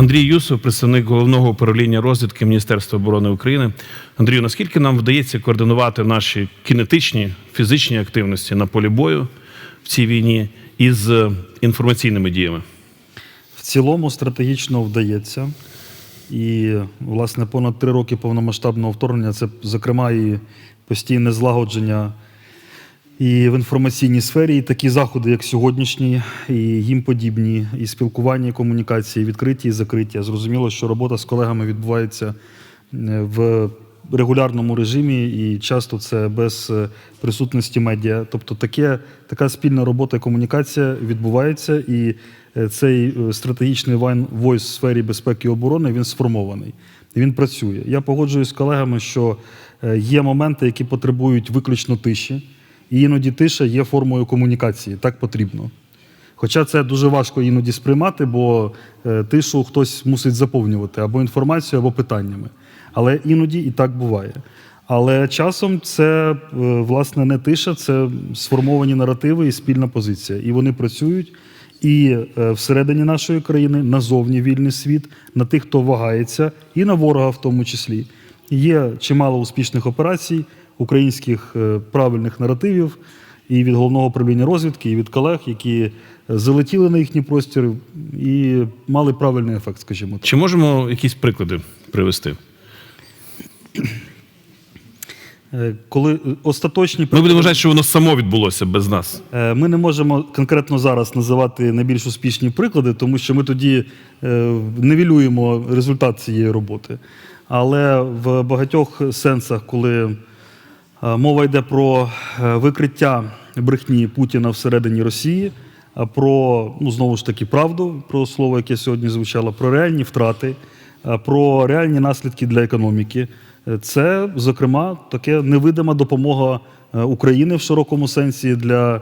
Андрій Юсов, представник головного управління розвідки Міністерства оборони України. Андрію, наскільки нам вдається координувати наші кінетичні фізичні активності на полі бою в цій війні із е, інформаційними діями? В цілому стратегічно вдається. І, власне, понад три роки повномасштабного вторгнення це, зокрема, і постійне злагодження і в інформаційній сфері, і такі заходи, як сьогоднішні, і їм подібні, і спілкування, і комунікації, відкриті і закриті. Зрозуміло, що робота з колегами відбувається е, в регулярному режимі, і часто це без е, присутності медіа. Тобто таке, така спільна робота і комунікація відбувається, і е, цей стратегічний вайн в сфері безпеки і оборони він сформований. Він працює. Я погоджуюсь з колегами, що є моменти, які потребують виключно тиші, і іноді тиша є формою комунікації. Так потрібно. Хоча це дуже важко іноді сприймати, бо е, тишу хтось мусить заповнювати або інформацією, або питаннями. Але іноді і так буває. Але часом це е, власне не тиша, це сформовані наративи і спільна позиція. І вони працюють і е, всередині нашої країни, назовні вільний світ, на тих, хто вагається, і на ворога в тому числі. Є чимало успішних операцій, українських е, правильних наративів і від головного управління розвідки, і від колег, які залетіли на їхній простір і мали правильний ефект, скажімо так. Чи можемо якісь приклади привести? Е, Коли е, остаточні Ми будемо вважати, що воно само відбулося без нас. Ми не можемо конкретно зараз називати найбільш успішні приклади, тому що ми тоді невілюємо результат цієї роботи. Але в багатьох сенсах, коли мова йде про е, викриття брехні Путіна всередині Росії, а про ну знову ж таки правду, про слово, яке сьогодні звучало, про реальні втрати, про реальні наслідки для економіки. Е, Це, зокрема, таке невидима допомога е, України в широкому сенсі для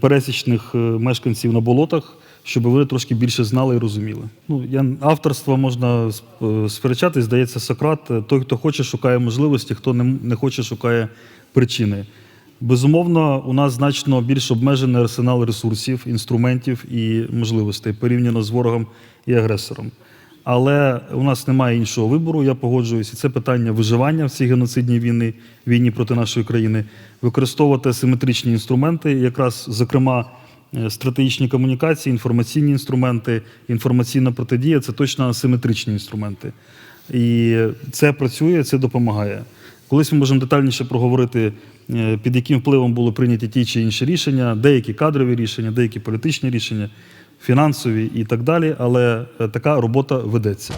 пересічних е, мешканців на болотах, щоб вони трошки більше знали і розуміли. Ну, я, авторство можна е, сперечатись, здається, Сократ, е, той, хто хоче, шукає можливості, хто не хоче, шукає причини. Безумовно, у нас значно більш обмежений арсенал ресурсів, інструментів і можливостей порівняно з ворогом і агресором. Але у нас немає іншого вибору, я погоджуюся. Це питання виживання в цій геноцидній війні, війні проти нашої країни, використовувати асиметричні інструменти, якраз, зокрема, е, стратегічні комунікації, інформаційні інструменти, інформаційна протидія це точно асиметричні інструменти. І це працює, це допомагає. Колись ми можемо детальніше проговорити, е, під яким впливом були прийняті ті чи інші рішення, деякі кадрові рішення, деякі політичні рішення, фінансові і так далі. Але е, така робота ведеться.